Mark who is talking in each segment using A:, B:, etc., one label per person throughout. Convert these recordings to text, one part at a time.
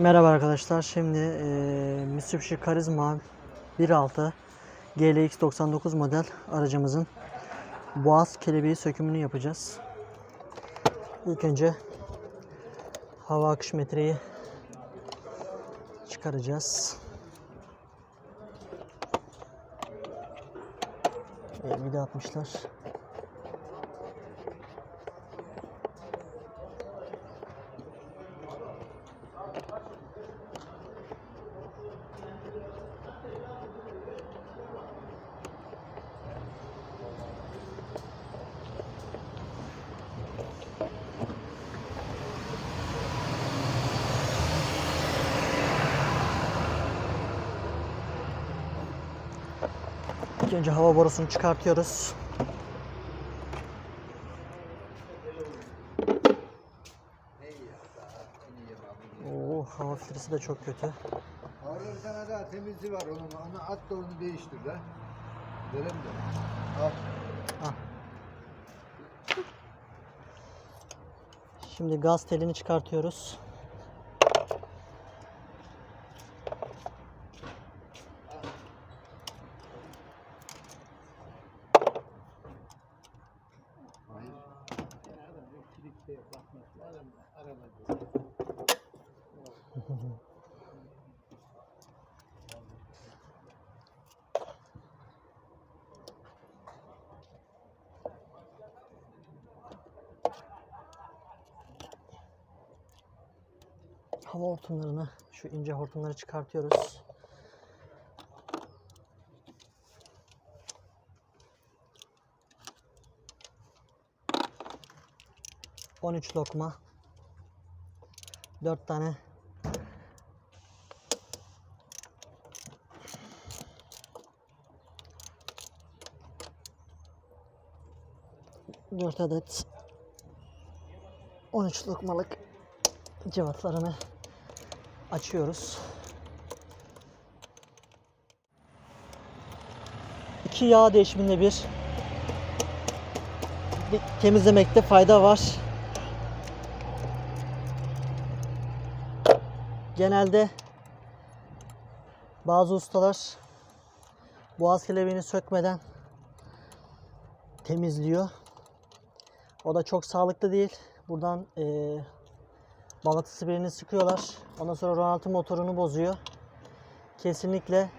A: Merhaba arkadaşlar. Şimdi eee Mitsubishi Karizma 1.6 GLX 99 model aracımızın boğaz kelebeği sökümünü yapacağız. İlk önce hava akış metreyi çıkaracağız. E, bir de atmışlar. İlk önce hava borusunu çıkartıyoruz. Oo, hava filtresi de çok kötü.
B: Orada bir tane daha temizliği var onun. Onu at da onu değiştir de. Verem de. Al.
A: Şimdi gaz telini çıkartıyoruz. Hava hortumlarını, şu ince hortumları çıkartıyoruz. On üç lokma. Dört tane Dört adet 13 lokmalık cıvatlarını açıyoruz. İki yağ değişiminde bir temizlemekte fayda var. Genelde bazı ustalar boğaz kelebeğini sökmeden temizliyor. O da çok sağlıklı değil. Buradan eee Balatası birini sıkıyorlar. Ondan sonra Ronaldo motorunu bozuyor. Kesinlikle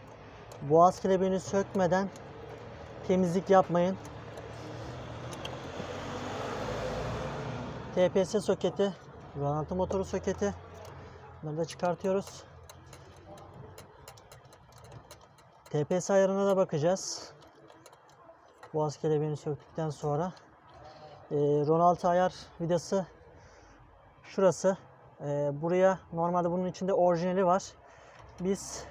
A: boğaz kelebeğini sökmeden temizlik yapmayın. TPS soketi, Ronaldo motoru soketi. Bunları da çıkartıyoruz. TPS ayarına da bakacağız. Boğaz kelebeğini söktükten sonra. Ee, Ronaldo ayar vidası şurası. Ee, buraya normalde bunun içinde orijinali var. Biz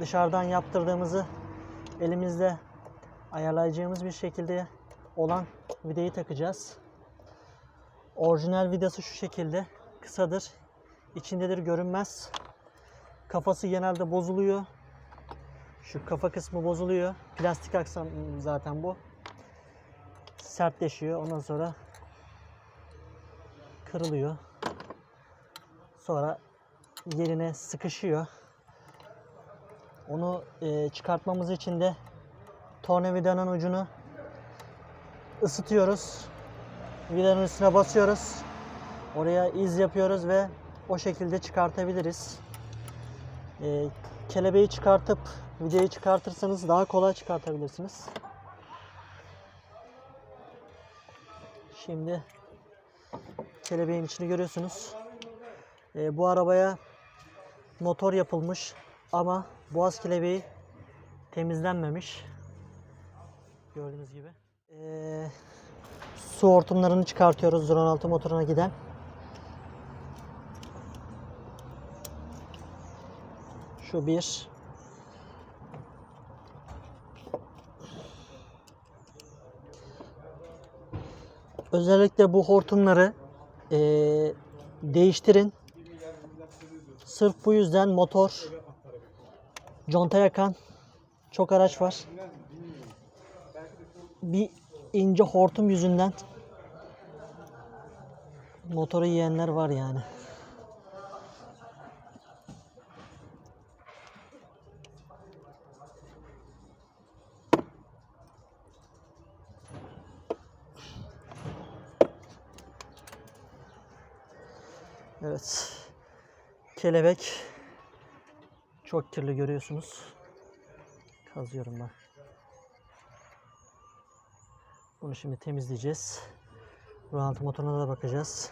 A: dışarıdan yaptırdığımızı elimizde ayarlayacağımız bir şekilde olan vidayı takacağız. Orijinal vidası şu şekilde. Kısadır. İçindedir görünmez. Kafası genelde bozuluyor. Şu kafa kısmı bozuluyor. Plastik aksam zaten bu. Sertleşiyor. Ondan sonra kırılıyor. Sonra yerine sıkışıyor. Onu e, çıkartmamız için de tornavidanın ucunu ısıtıyoruz. Vidanın üstüne basıyoruz. Oraya iz yapıyoruz ve o şekilde çıkartabiliriz. E, kelebeği çıkartıp vidayı çıkartırsanız daha kolay çıkartabilirsiniz. Şimdi kelebeğin içini görüyorsunuz. Ee, bu arabaya motor yapılmış ama boğaz kelebeği temizlenmemiş. Gördüğünüz gibi. Ee, su hortumlarını çıkartıyoruz Ronaldo motoruna giden. Şu bir. Özellikle bu hortumları eee, değiştirin. Sırf bu yüzden motor, conta yakan çok araç var. Bir ince hortum yüzünden motoru yiyenler var yani. Evet. Kelebek çok kirli görüyorsunuz. Kazıyorum ben. Bunu şimdi temizleyeceğiz. Rolanti motoruna da bakacağız.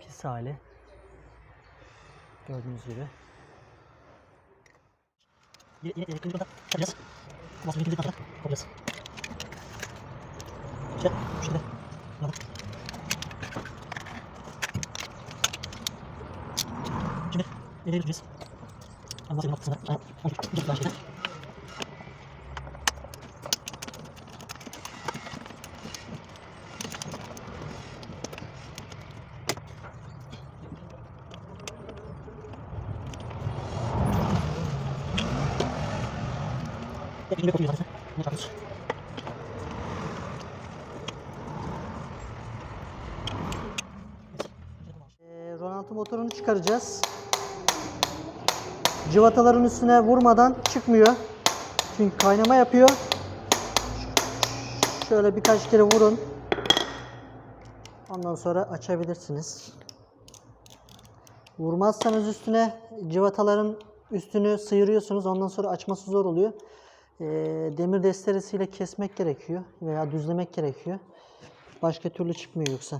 A: Pis hali. Gördüğünüz gibi. Yine, kontak açacağız. Ondan sonra ikinci kontak kopacağız. İşte bu şekilde. Burada. Sonra kısmına. Aynen. Onu bir daha. Hep yine. Ee, motorunu çıkaracağız. Cıvataların üstüne vurmadan çıkmıyor. Çünkü kaynama yapıyor. Şöyle birkaç kere vurun. Ondan sonra açabilirsiniz. Vurmazsanız üstüne cıvataların üstünü sıyırıyorsunuz. Ondan sonra açması zor oluyor. Ee, demir desteresiyle kesmek gerekiyor veya düzlemek gerekiyor. Başka türlü çıkmıyor yoksa.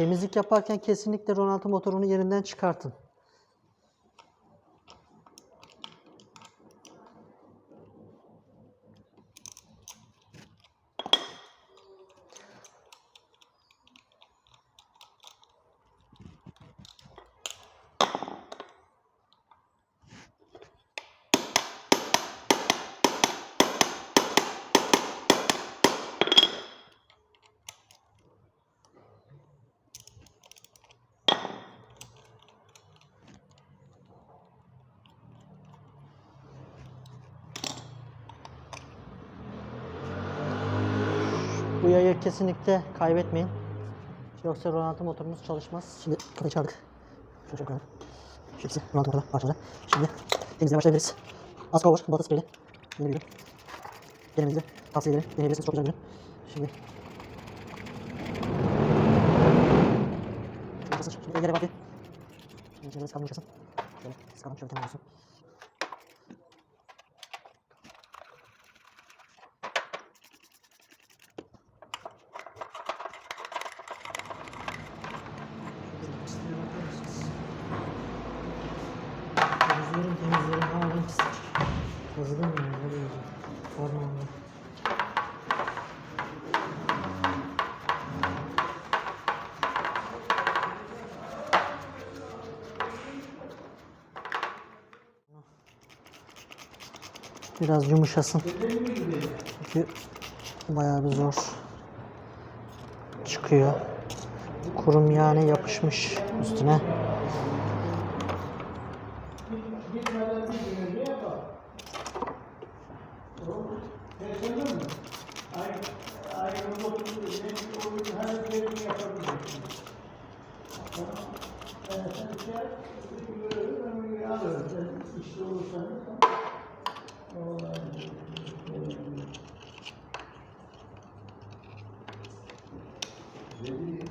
A: Temizlik yaparken kesinlikle Ronaldo motorunu yerinden çıkartın. Bu yayı kesinlikle kaybetmeyin. Yoksa Ronaldo motorumuz çalışmaz. Şimdi kapıyı çaldık. Şöyle koyalım. Şu Ronaldo motoru parçaları. Şimdi temizliğe başlayabiliriz. Az kova var. Balata spreyle. Yeni bir ürün. Denemenizi tavsiye ederim. Deneyebilirsiniz. Çok güzel bir ürün. Şimdi. Şimdi ellere bakayım. Şimdi içeri sıkalım yumuşasın. Şöyle sıkalım. Şöyle kenara olsun. Biraz yumuşasın. Çünkü bayağı bir zor çıkıyor. Kurum yani yapışmış üstüne. really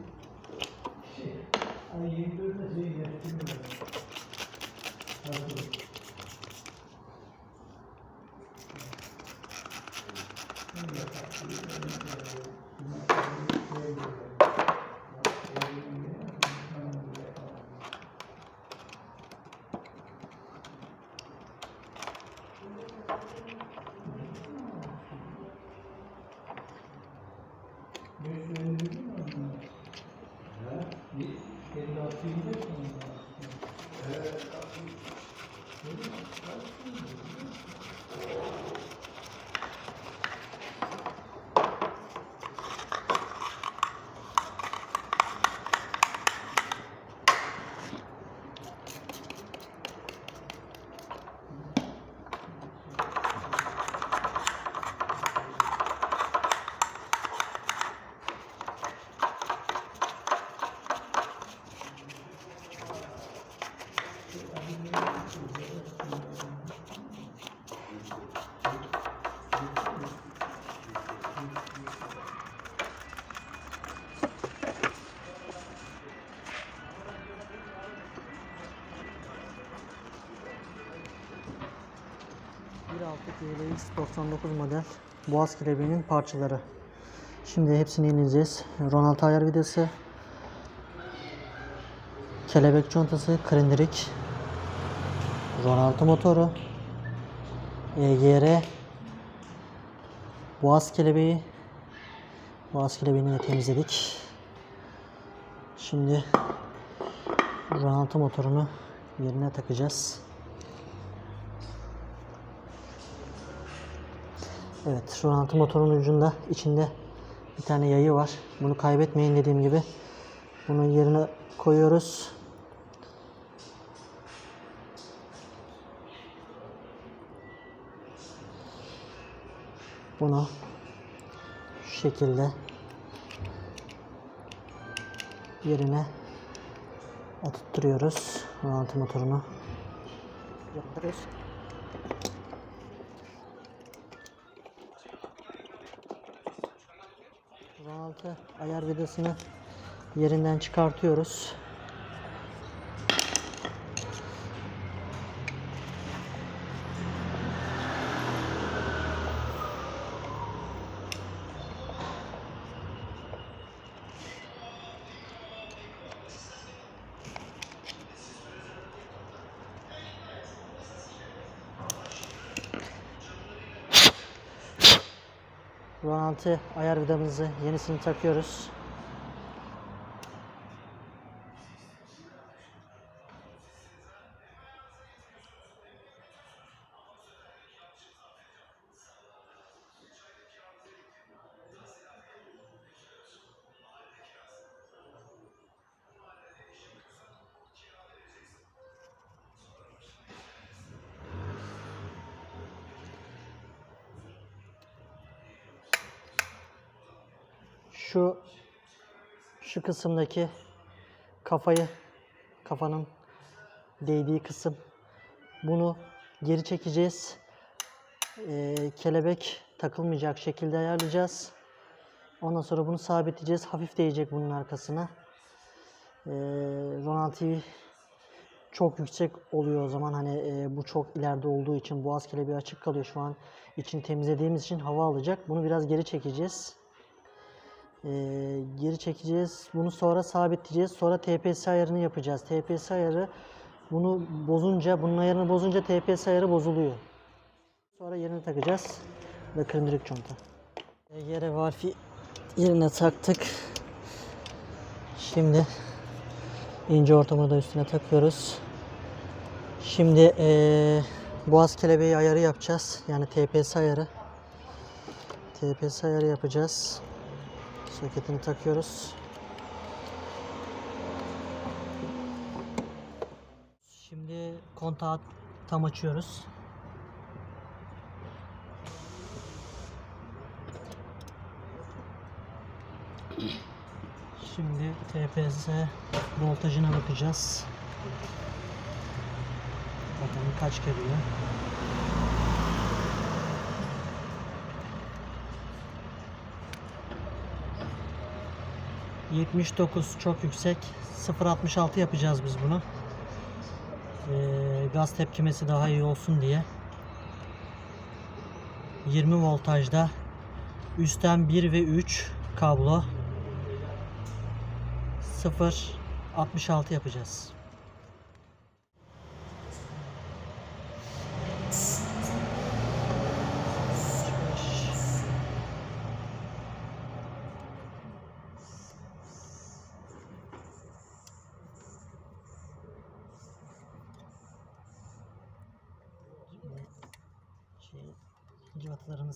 A: GLX 99 model Boğaz kelebeğinin parçaları. Şimdi hepsini ineceğiz. Ronald ayar vidası, kelebek contası, krendirik, Ronaldo motoru, EGR, Boğaz kelebeği, Boğaz kelebeğini de temizledik. Şimdi Ronaldo motorunu yerine takacağız. Evet, Ronaldo motorun ucunda içinde bir tane yayı var. Bunu kaybetmeyin dediğim gibi. Bunu yerine koyuyoruz. Bunu şu şekilde yerine oturtturuyoruz. Ronaldo motorunu. Yaptırıyoruz. Ayar vidasını yerinden çıkartıyoruz. Ronaldo ayar vidamızı yenisini takıyoruz. Şu şu kısımdaki kafayı kafanın değdiği kısım bunu geri çekeceğiz. Ee, kelebek takılmayacak şekilde ayarlayacağız. Ondan sonra bunu sabitleyeceğiz. Hafif değecek bunun arkasına. Ee, Ronaldo çok yüksek oluyor o zaman hani e, bu çok ileride olduğu için boğaz kelebeği açık kalıyor şu an için temizlediğimiz için hava alacak. Bunu biraz geri çekeceğiz. Ee, geri çekeceğiz. Bunu sonra sabitleyeceğiz. Sonra TPS ayarını yapacağız. TPS ayarı bunu bozunca, bunun ayarını bozunca TPS ayarı bozuluyor. Sonra yerine takacağız. Ve kırmızı. Ee, Yere valfi yerine taktık. Şimdi ince ortamı da üstüne takıyoruz. Şimdi eee boğaz kelebeği ayarı yapacağız. Yani TPS ayarı. TPS ayarı yapacağız. Soketini takıyoruz. Şimdi kontağı tam açıyoruz. Şimdi TPS voltajına bakacağız. Bakalım kaç geliyor. ...79 çok yüksek. 0.66 yapacağız biz bunu. Ee, gaz tepkimesi daha iyi olsun diye. 20 voltajda üstten 1 ve 3 kablo 0 66 yapacağız.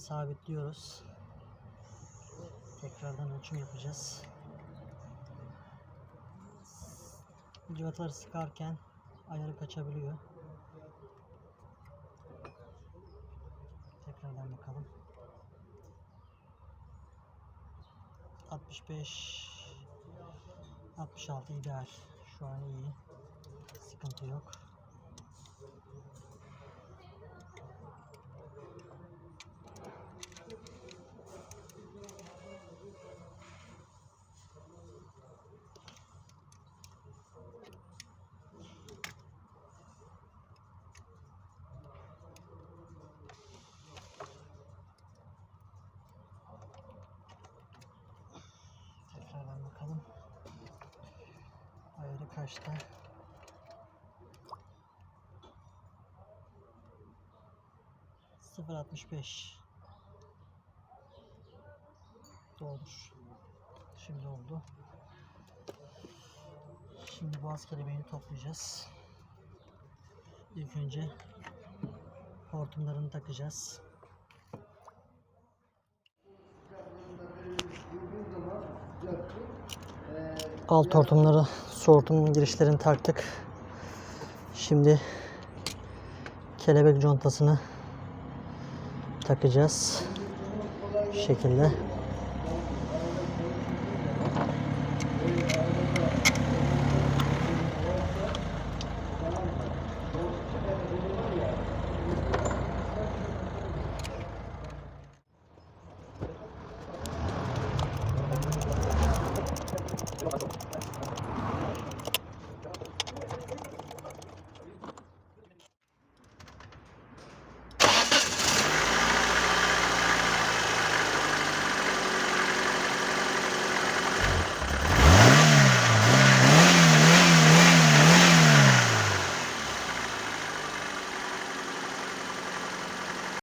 A: Sabitliyoruz. Tekrardan ölçüm yapacağız. Cıvataları sıkarken ayarı kaçabiliyor. Tekrardan bakalım. 65 66 ideal. Şu an iyi. Sıkıntı yok. Kaçta? Sıfır altmış beş. Doğrudur. Şimdi oldu. Şimdi boğaz kelebeğini toplayacağız. İlk önce hortumlarını takacağız. Alt hortumları, su hortumunun girişlerini taktık. Şimdi kelebek contasını takacağız. Şekilde.